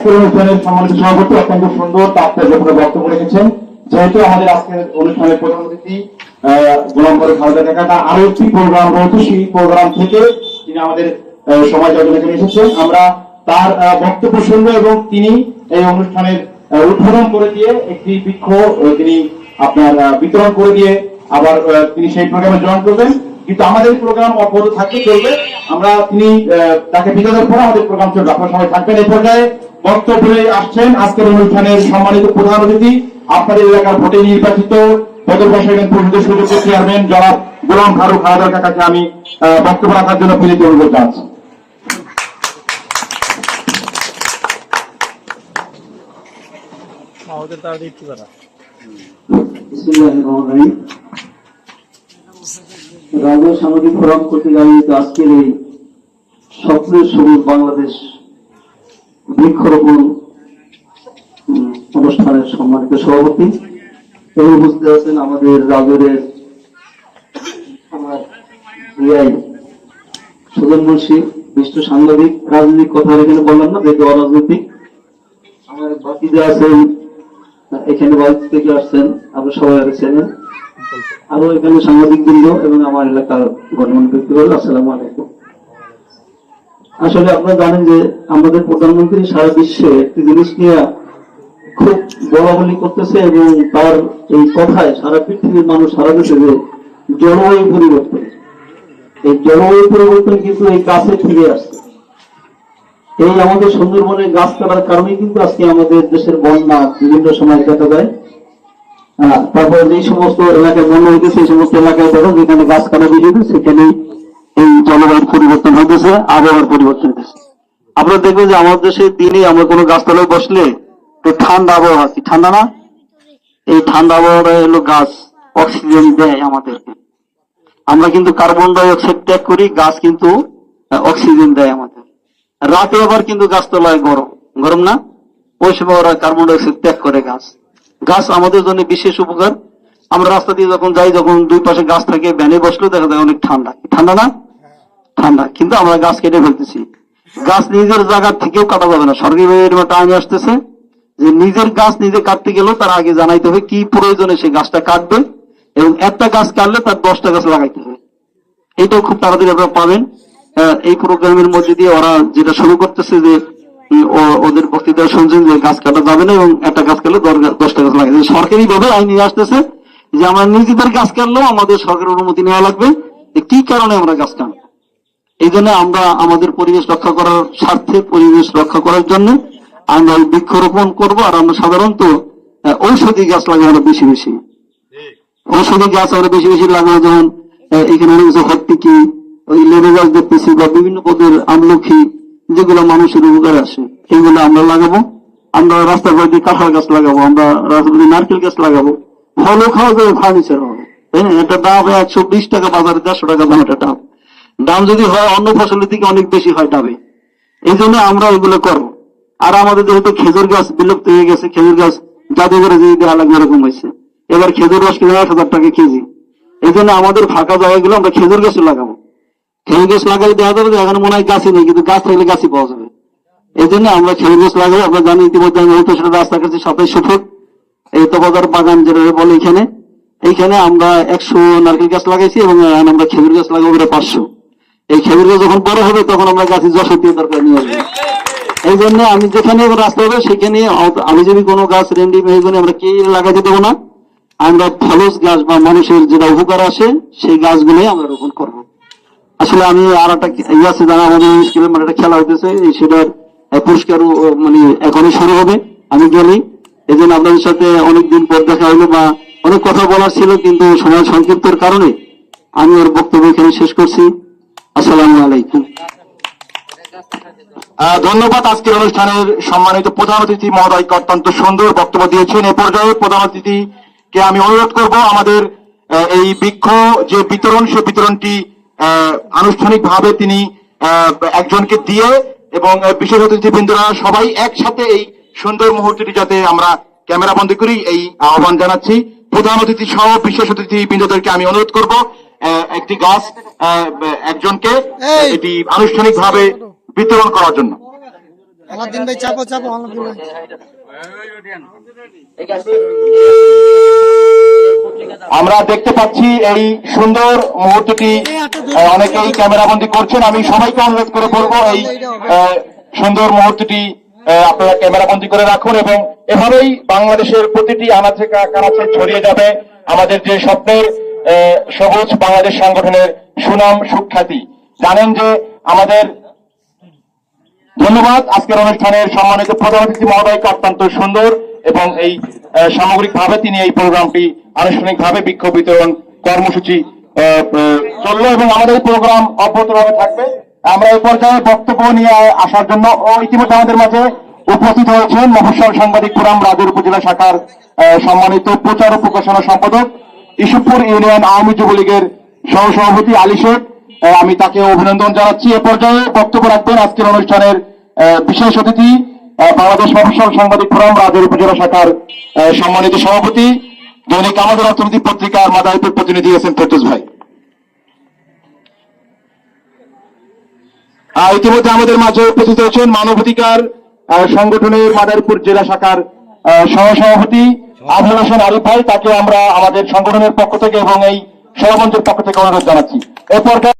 অনুষ্ঠানের আমাদের আজকের অনুষ্ঠানের প্রধান অতিথি গোলাম কাকা আরও আমরা তার বক্তব্য শুনব এবং তিনি এই অনুষ্ঠানের উদ্বোধন করে দিয়ে একটি বৃক্ষ তিনি আপনার বিতরণ করে দিয়ে আবার তিনি সেই প্রোগ্রামে জয়েন করবেন। কিন্তু আমাদের প্রোগ্রাম অব্যাহত থাকতে চলবে। আমরা তিনি আহ, তাকে বিদায়ের পর আমাদের প্রোগ্রাম চলবে। আপনার সবাই থাকবেন এই পর্যায়ে। বক্তব্যে আসছেন আজকের অনুষ্ঠানের সম্মানিত প্রধান অতিথি। আপনাদের এলাকার ভোটে নির্বাচিত বদল পরিষদের সুযোগ্য চেয়ারম্যান জনাব গোলাম ফারুক হায়দার কাকাকে আমি আহ, বক্তব্য রাখার জন্য অনুরোধ জানাচ্ছি। তারা। রাজা সামাজিক ফোরাম কর্তৃক আয়োজিত আজকের এই স্বপ্নের সবুজ বাংলাদেশ বৃক্ষরোপণ অনুষ্ঠানের সম্মানিত সভাপতি। এবং উপস্থিত আছেন আমাদের রাজরের সুজন মুন্সি বিশিষ্ট সাংবাদিক। রাজনৈতিক কথা এখানে বললাম না, যেহেতু অরাজনৈতিক। আমার বাকি যে আছেন, এখানে বাইরে থেকে আসছেন আমরা সবাই চেনেন আরও এখানে সাংবাদিক বৃন্দ এবং আমার এলাকার গণমান্য ব্যক্তিবর্গ আসসালামু আলাইকুম। আসলে আপনারা জানেন যে আমাদের প্রধানমন্ত্রী সারা বিশ্বে একটি জিনিস নিয়ে খুব বলাবলি করতেছে এবং তার এই কথায় সারা পৃথিবীর মানুষ, সারা দেশে যে জলবায়ু পরিবর্তন, এই জলবায়ু পরিবর্তন কিন্তু এই গাছের ফিরে আসছে। এই আমাদের সুন্দরবনে গাছ কাটার কারণে কিন্তু আজকে আমাদের দেশের বন্যা বিভিন্ন সময় দেখা যায়। তারপর যে সমস্ত এলাকায় বন্যা হইতেছে, সেই সমস্ত এলাকায় দেখো, যেখানে গাছ কাটা বেরিয়ে সেখানে এই জলবায়ুর পরিবর্তন হইতেছে, আবহাওয়ার পরিবর্তন হইতেছে। আপনারা দেখবেন যে আমাদের দেশে দিনে আমরা কোনো গাছতলায় বসলে তো ঠান্ডা আবহাওয়া আছে। ঠান্ডা না? এই ঠান্ডা আবহাওয়াটা হলো গাছ, অক্সিজেন দেয় আমাদেরকে। আমরা কিন্তু কার্বন ডাই অক্সাইড ত্যাগ করি, গাছ কিন্তু অক্সিজেন দেয় আমাদের। রাতে আবার কিন্তু গাছতলায় গরম। গরম না? ওই সময় ওরা কার্বন ডাই অক্সাইড ত্যাগ করে গাছ। গাছ আমাদের জন্য বিশেষ উপকার। আমরা রাস্তা দিয়ে যখন যাই, যখন দুই পাশে গাছ থাকে, ভ্যানে বসলে দেখা যায় অনেক ঠান্ডা। ঠান্ডা না? ঠান্ডা। কিন্তু আমরা গাছ কেটে ফেলতেছি। গাছ নিজের জায়গা থেকেও কাটা যাবে না। সরকারি একটা আইন আসতেছে যে নিজের গাছ নিজে কাটতে গেলেও তার আগে জানাইতে হবে কি প্রয়োজনে সে গাছটা কাটবে এবং একটা গাছ কাটলে তার দশটা গাছ লাগাইতে হবে। এটাও খুব তাড়াতাড়ি আপনারা পাবেন। এই প্রোগ্রামের মধ্যে দিয়ে ওরা যেটা শুরু করতেছে যে ওদের বক্তৃতা শুনছেন যে গাছ কাটা যাবে না এবং একটা গাছ কাটলে দশটা গাছ লাগে। সরকারি ভাবে আইন আসতেছে যে আমরা নিজেদের গাছ কাটলেও আমাদের সরকারের অনুমতি নেওয়া লাগবে কি কারণে আমরা গাছ কাটবো। এই জন্য আমরা আমাদের পরিবেশ রক্ষা করার স্বার্থে পরিবেশ রক্ষা করার জন্য আমরা বৃক্ষরোপণ করব আর আমরা সাধারণত ঔষধি গাছ লাগাবো বেশি বেশি। ঔষধি গাছ আমরা বেশি বেশি লাগাবো যেমন এখানে অনেক কিছু হট্টিকি ওই লেবু গাছ দেখতেছি বা বিভিন্ন পদের আমলখি যেগুলো মানুষের উপকার আসে এইগুলো আমরা লাগাবো। আমরা রাস্তার বাড়ি কাঁঠাল গাছ লাগাবো, আমরা রাস্তার বাড়ি নারকেল গাছ লাগাবো। ফলও খাওয়া যাবে, ফার্নিচার হবে, তাই না? এটা দাম হয় একশো বিশ টাকা বাজারে, দেড়শো টাকা দাম এটা দাম। দাম যদি হয় অন্য ফসলের থেকে অনেক বেশি হয় ডাবে এই জন্য আমরা এগুলো করব। আর আমাদের যেহেতু খেজুর গাছ বিলুপ্ত হয়ে গেছে, খেজুর গাছ জাদুঘরে যদি দেওয়া লাগবে এরকম হয়েছে। এবার খেজুর রস কিনে এক হাজার টাকা কেজি। এই জন্য আমাদের ফাঁকা জায়গাগুলো আমরা খেজুর গাছ লাগাবো। গাছ লাগালে দেখা যাবে এখানে মনে হয় গাছই নেই, কিন্তু গাছ থাকলে গাছই পাওয়া যাবে। এই জন্য আমরা খেজুর গাছ লাগাবো আপনারা জানেন ইতিমধ্যে আমি হয়তো রাস্তা কাছে সাতাইশশো ফুট এই তবাদার বাগান যেটা বলে এখানে। এইখানে আমরা একশো নারকেল গাছ লাগাইছি এবং আমরা খেজুর গাছ লাগাবো এটা পাঁচশো। এই খেজুর গাছ যখন বড় হবে, তখন আমরা গাছে যশোর দিয়ে দরকার নিয়ে আসব। এই জন্য আমি যেখানে রাস্তা হবে, সেখানে আমি যদি কোনো গাছ রেন্ডি মেহগুনি আমরা কে লাগাতে দেবো না। আমরা ফলস গাছ বা মানুষের যেটা উপকার আসে, সেই গাছগুলোই আমরা রোপণ করব। আসলে আমি আর একটা ইয়ে আছে আমাদের স্কুলের মানে একটা খেলা হইতেছে সেটার পুরস্কার মানে এখনই শুরু হবে, আমি গেলি। এই জন্য আপনাদের সাথে অনেকদিন পর দেখা হলো বা অনেক কথা বলার ছিল, কিন্তু সময় সংক্ষিপ্তের কারণে আমি ওর বক্তব্য এখানে শেষ করছি। আসসালামু আলাইকুম। ধন্যবাদ আজকের অনুষ্ঠানের সম্মানিত প্রধান অতিথি মহোদয়কে অত্যন্ত সুন্দর বক্তব্য দিয়েছেন। এ পর্যায়ে প্রধান অতিথিকে আমি অনুরোধ করব, আমাদের এই বৃক্ষ যে বিতরণ, সে বিতরণটি আনুষ্ঠানিকভাবে তিনি একজনকে দিয়ে এবং বিশেষ অতিথিবৃন্দরা সবাই একসাথে এই সুন্দর মুহূর্তটি যাতে আমরা ক্যামেরা বন্দী করি এই আহ্বান জানাচ্ছি। প্রধান অতিথি সহ বিশেষ অতিথিবৃন্দদেরকে আমি অনুরোধ করব আহ, একটি গাছ আহ, একজনকে এটি আনুষ্ঠানিকভাবে বিতরণ করার জন্য। ভাই চাপো চাপো আমরা দেখতে পাচ্ছি এই সুন্দর মুহূর্তটি অনেকেই ক্যামেরাবন্দি করছেন। আমি সবাইকে অনুরোধ করে বলব এই সুন্দর মুহূর্তটি আপনারা ক্যামেরাবন্দি করে রাখুন এবং এভাবেই বাংলাদেশের প্রতিটি আনাচে কানাচে ছড়িয়ে যাবে আমাদের যে স্বপ্নের সবুজ বাংলাদেশ সংগঠনের সুনাম সুখ্যাতি। জানেন যে আমাদের ধন্যবাদ। আজকের অনুষ্ঠানের সম্মানিত প্রধান অতিথি মহোদয়কে অত্যন্ত সুন্দর এবং এই সামগ্রিকভাবে তিনি এই প্রোগ্রামটি আনুষ্ঠানিকভাবে বিক্ষোভ বিতরণ কর্মসূচি চলল এবং আমাদের এই প্রোগ্রাম অব্যাহতভাবে থাকবে। আমরা এই পর্যায়ে বক্তব্য নিয়ে আসার জন্য ও ইতিমধ্যে আমাদের মাঝে উপস্থিত হয়েছেন মফস্বল সাংবাদিক ফোরাম রাজুর উপজেলা শাখার সম্মানিত প্রচার ও প্রকাশনা সম্পাদক ইসুপুর ইউনিয়ন আওয়ামী যুবলীগের সহসভাপতি আলী শেখ। আমি তাকে অভিনন্দন জানাচ্ছি। এ পর্যায়ে বক্তব্য রাখবেন আজকের অনুষ্ঠানের বিশেষ অতিথি বাংলাদেশ মফস্বল সাংবাদিক ফোরাম রাজের উপজেলা শাখার সম্মানিত সভাপতি, দৈনিক আমাদের অর্থনীতি পত্রিকার মাদারীপুর প্রতিনিধি এস এম ফেরদৌস ভাই। ইতিমধ্যে আমাদের মাঝে উপস্থিত হয়েছেন মানবাধিকার সংগঠনের মাদারীপুর জেলা শাখার সহসভাপতি আবুল হাসান আরিফ ভাই, তাকে আমরা আমাদের সংগঠনের পক্ষ থেকে এবং এই সভামঞ্চের পক্ষ থেকে অনুরোধ জানাচ্ছি। এরপর